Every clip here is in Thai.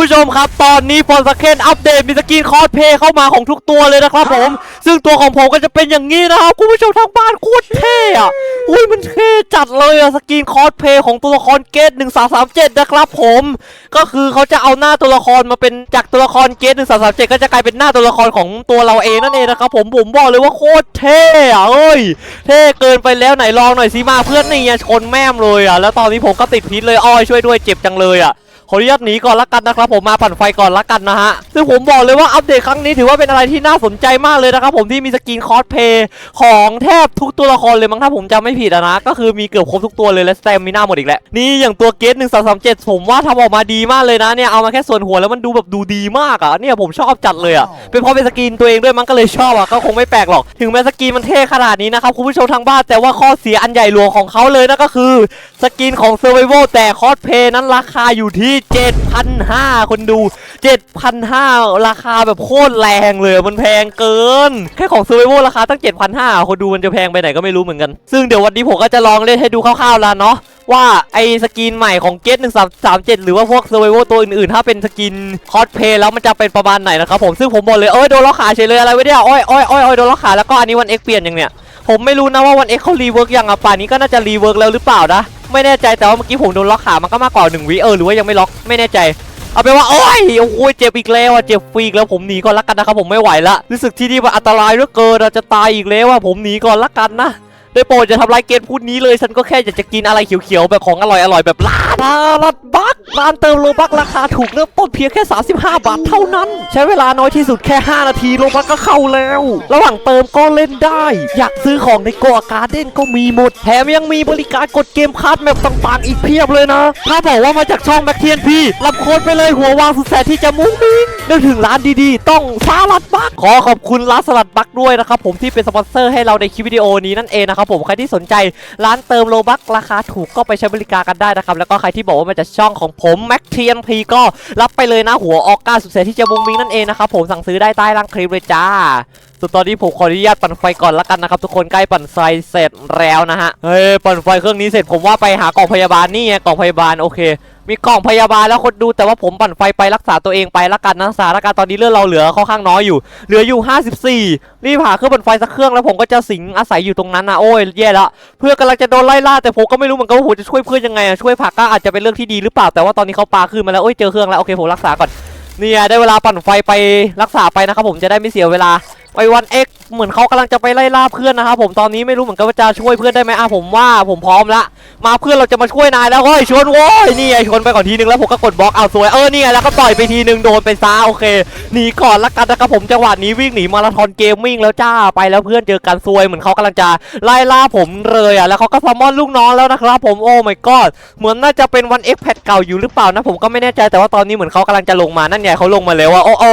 ผู้ชมครับ ตอนนี้ฟอนสเคนอัปเดตมีสกินคอสเพย์เข้ามาของทุกตัวเลยนะครับผม ซึ่งตัวของผมก็จะเป็นอย่างนี้นะครับคุณผู้ชมทางบ้านโคตรเท่อะอุ้ยมันเท่จัดเลยอะสกินคอสเพย์ของตัวละครเกตหนึ่งสามสามเจ็ดนะครับผม ก็คือเขาจะเอาหน้าตัวละครมาเป็นจากตัวละครเกตหนึ่งสามสามเจ็ดก็จะกลายเป็นหน้าตัวละครของตัวเราเองนั่นเองนะครับผมผมบอกเลยว่าโคตรเท่อะเอ้ยเท่เกินไปแล้วไหนลองหน่อยสิมาเพื่อนนี่ชนแม่มเลยอะแล้วตอนนี้ผมก็ติดพิษเลยอ้อยช่วยด้วยเจ็บจังเลยอะ ขออนุญาตหนีก่อนละกันนะครับผมมาปั่นไฟก่อนละกันนะฮะซึ่งผมบอกเลยว่าอัปเดตครั้งนี้ถือว่าเป็นอะไรที่น่าสนใจมากเลยนะครับผมที่มีสกินคอสเพย์ของแทบทุกตัวละครเลยมั้งถ้าผมจำไม่ผิดนะก็คือมีเกือบครบทุกตัวเลยและสเตมมีหน้าหมดอีกแล้วนี่อย่างตัวเกตหนึ่งสามสามเจ็ดผมว่าทำออกมาดีมากเลยนะเนี่ยเอามาแค่ส่วนหัวแล้วมันดูแบบดูดีมากอะเนี่ยผมชอบจัดเลยอะเป็นเพราะเป็นสกินตัวเองด้วยมั้งก็เลยชอบอะก็คงไม่แปลกหรอกถึงแม้สกินมันเท่ขนาดนี้นะครับคุณผู้ชมทางบ้านแต่ว่าข้อเสียอันใหญ่หลวงของเขาเลยนั่นก็คือสกินของ Survival แต่คอสเพย์นั้นราคาอยู่ที่7,500 คนดู 7,500 ราคาแบบโคตรแรงเลย มันแพงเกิน แค่ของ Survival ราคาตั้ง 7,500 คนดูมันจะแพงไปไหนก็ไม่รู้เหมือนกัน ซึ่งเดี๋ยววันนี้ผมก็จะลองเล่นให้ดูคร่าวๆแล้วเนาะว่าไอสกินใหม่ของเกต1337หรือว่าพวก Survival ตัวอื่นๆ ถ้าเป็นสกินคอสเพย์แล้วมันจะเป็นประมาณไหนนะครับผมซึ่งผมบอกเลยเอ้ยโดนล็อกขาเฉยเลยอะไรวะเนี่ยโอ้ยอ้อยอ้ยอ้ยโดนล็อกขาแล้วก็อันนี้วันเอ็กเปลี่ยนอย่างเนี้ยผมไม่รู้นะว่าวันเอ็กเขารีเวิร์กยังอะป่านนี้ก็น่าจะรีเวิร์กแล้วหรือเปล่านะ ไม่แน่ใจแต่ว่าเมื่อกี้ผมโดนล็อกขามันก็มากกว่าหนึ่งวิเออหรือว่ายังไม่ล็อกไม่แน่ใจเอาเป็นว่าโอ้ยโอ้ยเจ็บอีกแล้วอะเจ็บฟรีอีกแล้วผมหนีก่อนละกันนะครับผมไม่ไหวละรู้สึกที่นี่มันอันตรายเหลือเกินเราจะตายอีกแล้วอะผมหนีก่อนละกันนะ ได้โปรดจะทำลายเกณฑ์พูดนี้เลยฉันก็แค่อยากจะกินอะไรเขียวๆแบบของอร่อยๆแบบร้านลัดบักร้านเติมโลบักราคาถูกเริ่มต้นเพียงแค่ 35 บาทเท่านั้น ใช้เวลาน้อยที่สุดแค่ 5 นาทีโลบักก็เข้าแล้ว ระหว่างเติมก็เล่นได้ อยากซื้อของในโกอาการ์เด้นก็มีหมด แถมยังมีบริการกดเกมคัสแมปต่างๆ อีกเพียบเลยนะ ถ้าบอกว่ามาจากช่องแบ็คเทียนพี่รับโค้ดไปเลยหัววางสุดแสนที่จะมุ้งมิ้งนึกถึงร้านดีๆ ต้องสลัดบักขอขอบคุณร้านสลัดบักด้วยนะครับผมที่เป็นสปอนเซอร์ให้เราในคลิปวิดีโอนี้นั่นเองนะครับครับผมใครที่สนใจร้านเติมโลบักราคาถูกก็ไปใช้บริการกันได้นะครับแล้วก็ใครที่บอกว่ามันจะช่องของผมแม็กเทียนพีก็รับไปเลยนะหัวออกก้าสุดเสนที่จะมุ้งมิงนั่นเองนะครับผมสั่งซื้อได้ใต้ล่างคลิปเลยจ้า ส่วนตอนนี้ผมขออนุญาตปั่นไฟก่อนละกันนะครับทุกคนใกล้ปั่นไฟเสร็จแล้วนะฮะเฮ้ยปั่นไฟเครื่องนี้เสร็จผมว่าไปหากล่องพยาบาลนี่ไงกล่องพยาบาลโอเค มีกล่องพยาบาลแล้วคนดูแต่ว่าผมปั่นไฟไปรักษาตัวเองไปละกันนะสถานการณ์ตอนนี้เลือดเราเหลือค่อนข้างน้อยอยู่ เหลืออยู่ 54 รีบหาเครื่องปั่นไฟสักเครื่องแล้วผมก็จะสิงอาศัยอยู่ตรงนั้นนะโอ้ยแย่ละเพื่อนกำลังจะโดนไล่ล่าแต่ผมก็ไม่รู้เหมือนกันว่าผมจะช่วยเพื่อนยังไงอะช่วยผักก็อาจจะเป็นเรื่องที่ดีหรือเปล่าแต่ว่าตอนนี้เขาปาขึ้นมาแล้วโอ้ยเจอเครื่องแล้วโอเคผมรักษาก่อนเนี่ยได้เวลาปั่นไฟไปรักษาไปนะครับผมจะได้ไม่เสียเวลา ไปวัน เหมือนเขากำลังจะไปไล่ล่าเพื่อนนะครับผมตอนนี้ไม่รู้เหมือนกันว่าจะช่วยเพื่อนได้ไหมอะผมว่าผมพร้อมละมาเพื่อนเราจะมาช่วยนายแล้วเฮ้ยชวนโว้ยนี่ไงชวนไปก่อนทีนึงแล้วผมก็กดบล็อกเอาสวยเออนี่ไงแล้วก็ต่อยไปทีนึงโดนไปซาโอเคหนีก่อนละกันนะครับผมจังหวะนี้วิ่งหนีมาราธอนเกมมิ่งแล้วจ้าไปแล้วเพื่อนเจอกันซวยเหมือนเขากำลังจะไล่ล่าผมเลยอะแล้วเขาก็ซัมมอนลูกน้องแล้วนะครับผมโอ้ my god เหมือนน่าจะเป็นวันเอ็กแพดเก่าอยู่หรือเปล่านะผมก็ไม่แน่ใจแต่ว่าตอนนี้เหมือนเขากำลังจะลงมานั่นไงเขาลงมาแล้วว่าโอ้โอ้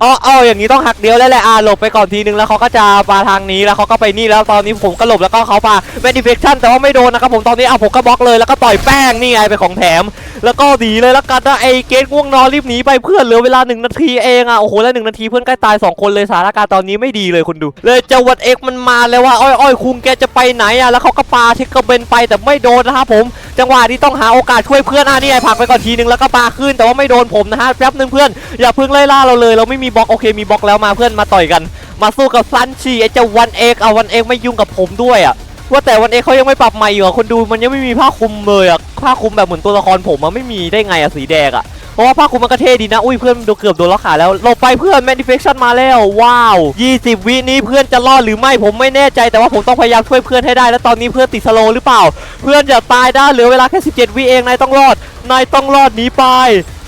โอ้โอ้อย่างนี้ต้องหักเดียวแล้วแหละอะหลบไปก่อนทีนึงแล้วเขาก็จะมาทางนี้แล้วเขาก็ไปนี่แล้วตอนนี้ผมก็หลบแล้วก็เขาพาเมดิเฟคชั่นแต่ว่าไม่โดนนะครับผมตอนนี้เอะผมก็บล็อกเลยแล้วก็ต่อยแป้งนี่ไงเป็นของแถม แล้วก็หนีเลยแล้วกันนะไอ้เกตง่วงนอนรีบหนีไปเพื่อนเหลือเวลาหนึ่งนาทีเองอะโอ้โหแล้วหนึ่งนาทีเพื่อนใกล้ตายสองคนเลยสถานการณ์ตอนนี้ไม่ดีเลยคุณดู เลยเจาวัดเอ็กมันมาเลยว่าอ้อยอ้อยคุงแกจะไปไหนอะแล้วเขาก็ปาเทคกระเบนไปแต่ไม่โดนนะครับผมจังหวะนี้ต้องหาโอกาสช่วยเพื่อนอะนี่ไงผลักไปก่อนทีนึงแล้วก็ปาขึ้นแต่ว่าไม่โดนผมนะฮะแป๊บนึงเพื่อนอย่าเพิ่งไล่ล่าเราเลย เราไม่มีบล็อกโอเคมีบล็อกแล้วมาเพื่อนมาต่อยกัน มาสู้กับซันชีไอเจ้าวันเอกเอาวันเอกไม่ยุ่งกับผมด้วยอะว่าแต่วันเอกเขายังไม่ปรับใหม่อยู่อะคนดูมันยังไม่มีผ้าคลุมเลยอะผ้าคลุมแบบเหมือนตัวละครผมมันไม่มีได้ไงอะสีแดงอะเพราะว่าผ้าคลุมมันก็เท่ดีนะ อุ้ยเพื่อนโดนเกือบโดนล็อกขาแล้วหลบไปเพื่อนแมนิเฟคชั่นมาแล้ว ว้าว 20 วินี้เพื่อนจะรอดหรือไม่ผมไม่แน่ใจแต่ว่าผมต้องพยายามช่วยเพื่อนให้ได้ แล้วตอนนี้เพื่อนติดสโลหรือเปล่า เพื่อนจะตายได้เหลือเวลาแค่ 17 วิเองนายต้องรอดนายต้องรอดหนีไป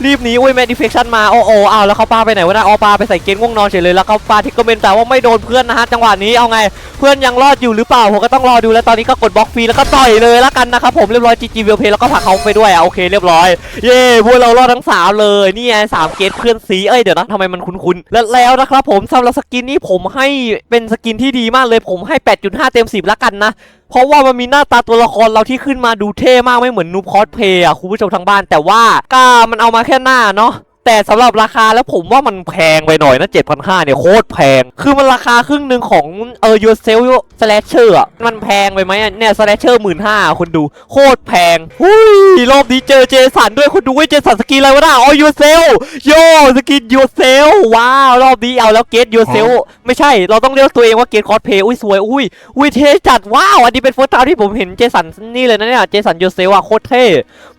รีบหนีอุ้ยแมนิเฟคชั่นมาโอ้โอ้อ้าแล้วเขาปาไปไหนวะนะเอาปาไปใส่เกณฑ์ง่วงนอนเฉยเลยแล้วเขาปาทิกเกอร์เมนแต่ว่าไม่โดนเพื่อนนะฮะจังหวะนี้เอาไงเพื่อนยังรอดอยู่หรือเปล่าผมก็ต้องรอดูแล้วตอนนี้ก็กดบล็อกฟรีแล้วก็ต่อยเลยแล้วกันนะครับผมเรียบร้อยจีจีเวิวเพแล้วก็ผลักเขาไปด้วยอะโอเคเรียบร้อยเย้พวกเรารอดทั้งสามเลยนี่ไงสามเกตเพื่อนสีเอ้ยเดี๋ยวนะทำไมมันคุ้นๆแล้วแล้วนะครับผมสำหรับสกินนี้ผมให้เป็นสกินที่ดีมากเลยผมให้ 8.5 เต็ม 10ละกันนะ เพราะว่ามันมีหน้าตาตัวละครเราที่ขึ้นมาดูเท่มากไม่เหมือนนูบคอสเพย์อะคุณผู้ชมทางบ้าน แต่ว่าก็มันเอามาแค่หน้าเนาะ แต่สำหรับราคาแล้วผมว่ามันแพงไปหน่อยนะ7,500เนี่ยโคตรแพง คือมันราคาครึ่งหนึ่งของเออ yourself slasher อะมันแพงไปไหมอะเนี่ย slasher หมื่นห้าคุณดูโคตรแพงหุ้ยรอบนี้เจอเจสันด้วยคุณดูว่าเจสันสกินอะไรวะน่ะอ๋อ yourself โยสกิน yourself ว้าวรอบนี้เอาแล้ว get yourself ไม่ใช่เราต้องเรียกตัวเองว่า get cosplay อุ้ยสวยอุ้ยอุ้ยเท่จัดว้าวอันนี้เป็น first time ที่ผมเห็นเจสันนี่เลยนะเนี่ยเจสัน yourself อะโคตรเท่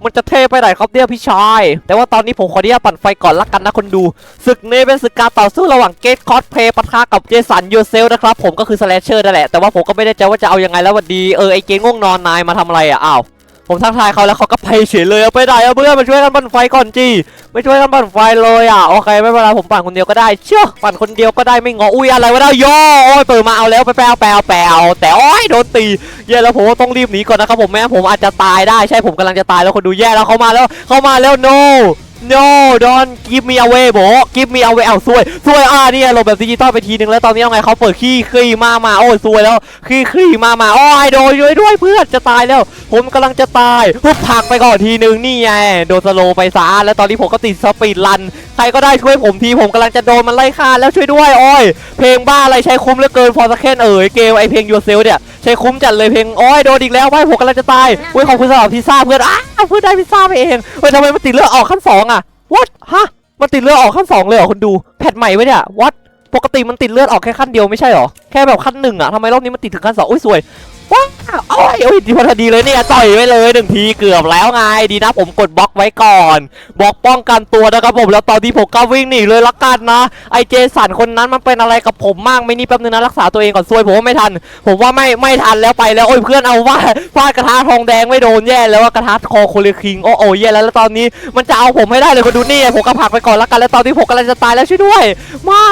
มันจะเท่ไปไหนครับเนี่ยพี่ชาย แต่ว่าตอนนี้ผมขออนุญาตปั่นไฟก่อนละกันนะคนดูศึกนี้เป็นศึกการต่อสู้ระหว่างเกตคอสเพย์ปะทะกับเจสันยูเซลนะครับผมก็คือสแลชเชอร์นั่นแหละแต่ว่าผมก็ไม่ได้ใจว่าจะเอายังไงแล้ววันดีเออไอเกงง่วงนอนนายมาทำอะไรอะอ้าว ผมทักทายเขาแล้วเขาก็ไปเฉยเลยเอาไปไหนเอาเพื่อนมาช่วยกันปั่นไฟก่อนจีไม่ช่วยกันปั่นไฟเลยอะโอเคไม่เป็นไรผมปั่นคนเดียวก็ได้เชื่อปั่นคนเดียวก็ได้ไม่งออุ้ยอะไรวะเนี่ยย่โอ้ยเปิดมาเอาแล้วไปแปลแปลแปลแต่โอ้ยโดนตีแย่แล้วผมต้องรีบหนีก่อนนะครับผมแม่ผมอาจจะตายได้ใช่ผมกำลังจะตายแล้วคนดูแย่แล้วเขามาแล้วเขามาแล้ว no no don't give me away โบ give me away เอาซวยซวยอ่าเนี่ยลงแบบดิจิตอลไปทีนึงแล้วตอนนี้เอาไงเขาเปิดขี้ขี้มามาโอ้ยซวยแล้วขี้ขี้มามาโอ้ยโดนด้วยด้วยเพื่อนจะตายแล้ว ผมกำลังจะตายปุ๊บผักไปก่อนทีนึงนี่ไงโดนสโลไปซะแล้วตอนนี้ผมก็ติดสปีดรัน ครก็ได้ช่วยผมทีผมกำลังจะโดนมันไล่ฆ่าแล้วช่วยด้วยโอ้ยเพลงบ้าอะไรใช้คุ้มเหลือเกินฟอร์สเคนเอ๋ยเกมไอเพลง yourself เนี่ยใช้คุ้มจัดเลยเพลงโอ้ยโดนอีกแล้วไม่ผมกำลังจะตายอุ้ยขอบคุณสำหรับพิซซ่าเพื่อนอ้าวเพื่อนได้พิซซ่าไปเองเฮ้ยทำไมมันติดเลือดออกขั้นสองอะ what ฮะมันติดเลือดออกขั้นสองเลยเหรอคุณดูแพทใหม่ไว้เนี่ย what ปกติมันติดเลือดออกแค่ขั้นเดียวไม่ใช่หรอแค่แบบขั้นหนึ่งอะทำไมรอบนี้มันติดถึงขั้นสองอุ้ยสวยว้า โอ้ยดีพอดีเลยเนี่ยต่อยไว้เลยหนึ่งทีเกือบแล้วไงดีนะผมกดบล็อกไว้ก่อนบล็อกป้องกันตัวนะครับผมแล้วตอนที่ผมก็วิ่งหนีเลยละกันนะไอเจสันคนนั้นมันเป็นอะไรกับผมมากไม่นี่แป๊บนึงนะรักษาตัวเองก่อนซวยผมว่าไม่ทัน ผมว่าไม่ไม่ทันแล้วไปแล้วโอ้ยเพื่อนเอาว่าฟาดกระทะทองแดงไม่โดนแย่แล้วว่ากระทะคอโคเลคิงโอ้โอ้แย่แล้วแล้วตอนนี้มันจะเอาผมให้ได้เลยคนดูนี่ผมก็ผักไปก่อนละกันแล้วตอนนี้ผมกำลังจะตายแล้วช่วยด้วย ไม่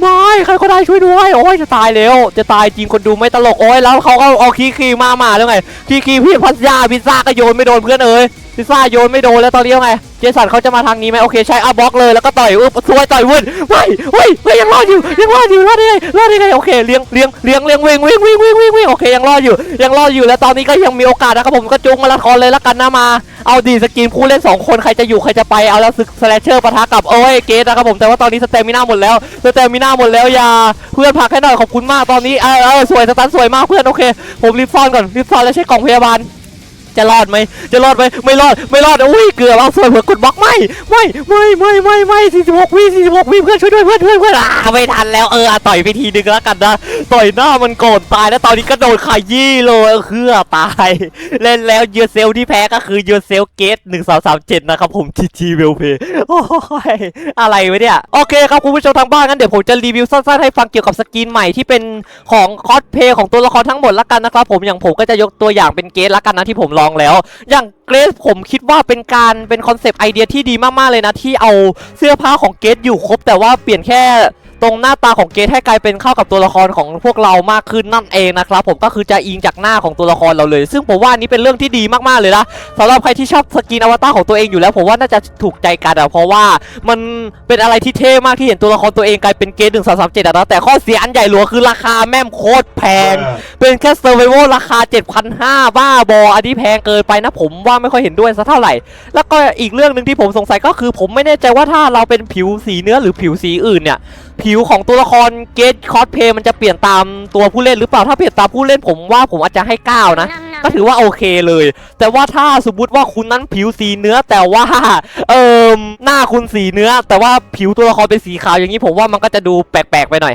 ไม่ใครก็ได้ช่วยด้วย โอ้ยจะตายแล้วจะตายจริงคนดูไม่ตลกโอ้ยแล้วเขาก็เอาคีคีมามาแล้วไงคีคีพี่พัสยาพิซซ่าก็โยนไม่โดนเพื่อนเอ้ยพิซซ่าโยนไม่โดนแล้วตอนนี้ยังไง เจสันเขาจะมาทางนี้ไหมโอเคใช่อะบล็อกเลยแล้วก็ต่อยอุ๊บซวยต่อยวุ่นเฮ้ยเฮ้ยเฮ้ยยังรอดอยู่ยังรอดอยู่รอดได้ไงรอดได้ไงโอเคเลี้ยงเลี้ยงเลี้ยงเลี้ยงวิ่งวิ่งวิ่งวิ่งวิ่งวิ่งโอเคยังรอดอยู่ ยังรอดอยู่แล้วตอนนี้ก็ยังมีโอกาสนะครับผมก็จุงมาราธอนเลยละกันนะมาเอาดีสกินผู้เล่นสองคนใครจะอยู่ใครจะไปเอาแล้วศึกสแลชเชอร์ปะทะกับโอ้ยเกตนะครับผมแต่ว่าตอนนี้สเตมิน่าหมดแล้วสเตมิน่าหมดแล้วอย่าเพื่อนพักให้หน่อยขอบคุณมากตอนนี้เออเออสวยสตันสวยมากเพื่อนโอเค ผมรีบซ่อนก่อนรีบซ่อนแล้วใช้กล่องพยาบาล จะรอดไหมจะรอดไหมไม่รอดไม่รอดอุ้ยเกือบเอาสวยเผื่อกดบล็อกไม่ไม่ไม่ไม่ไม่ไม่สี่สิบหกวิสี่สิบหกวิเพื่อนช่วยด้วยเพื่อนเพื่อนเพื่อนอ่าไม่ทันแล้วเออต่อยไปทีนึงแล้วกันนะต่อยหน้ามันโกรธตายแล้วตอนนี้ก็โดนขยี้เลยเออคือตายเล่นแล้วยูเซลที่แพ้ก็คือยูเซลเกตหนึ่งสามสามเจ็ดนะครับผมทีทีเวลเพย์โอ้ยอะไรวะเนี่ยโอเคครับคุณผู้ชมทางบ้านงั้นเดี๋ยวผมจะรีวิวสั้นๆให้ฟังเกี่ยวกับสกินใหม่ที่เป็นของคอสเพย์ของตัวละครทั้งหมดละกันนะครับผมอย่างผมก็จะยกตัวอย่างเป็นเกตละกันนะที่ผมลองแล้ว อย่างเกรซผมคิดว่าเป็นการเป็นคอนเซปต์ไอเดียที่ดีมากๆเลยนะ ที่เอาเสื้อผ้าของเกรซอยู่ครบแต่ว่าเปลี่ยนแค่ รงหน้าตาของเกรซให้กลายเป็นเข้ากับตัวละครของพวกเรามากขึ้นนั่นเองนะครับผมก็คือจะอิงจากหน้าของตัวละครเราเลย ซึ่งผมว่าอันนี้เป็นเรื่องที่ดีมากๆเลยนะสำหรับใครที่ชอบสกินอวตารของตัวเองอยู่แล้ว ผมว่าน่าจะถูกใจกันอะเพราะว่ามันเป็นอะไรที่เท่มากที่เห็นตัวละครตัวเองกลายเป็นเกรซหนึ่งสามสามเจ็ดอะนะแต่ข้อเสียอันใหญ่หลวงคือราคาแม่มโคตรแพง เป็นแค่เซอร์ไวโวราคา 7,500บ้าบออันนี้แพงเกินไปนะผมว่าไม่ค่อยเห็นด้วยสักเท่าไหร่ แล้วก็อีกเรื่องหนึ่งที่ผมสงสัยก็คือ ผมไม่แน่ใจว่าถ้าเราเป็นผิวสีเนื้อหรือผิวสีอื่นเนี่ยผิวของตัวละครเกตคอสเพย์มันจะเปลี่ยนตามตัวผู้เล่นหรือเปล่าถ้าเปลี่ยนตามผู้เล่นผมว่าผมอาจจะให้ 9 นะ ก็ถือว่าโอเคเลย แต่ว่าถ้าสมมติว่าคุณนั้นผิวสีเนื้อแต่ว่าเอิมหน้าคุณสีเนื้อ แต่ว่าผิวตัวละครเป็นสีขาวอย่างนี้ผมว่ามันก็จะดูแปลกๆไปหน่อย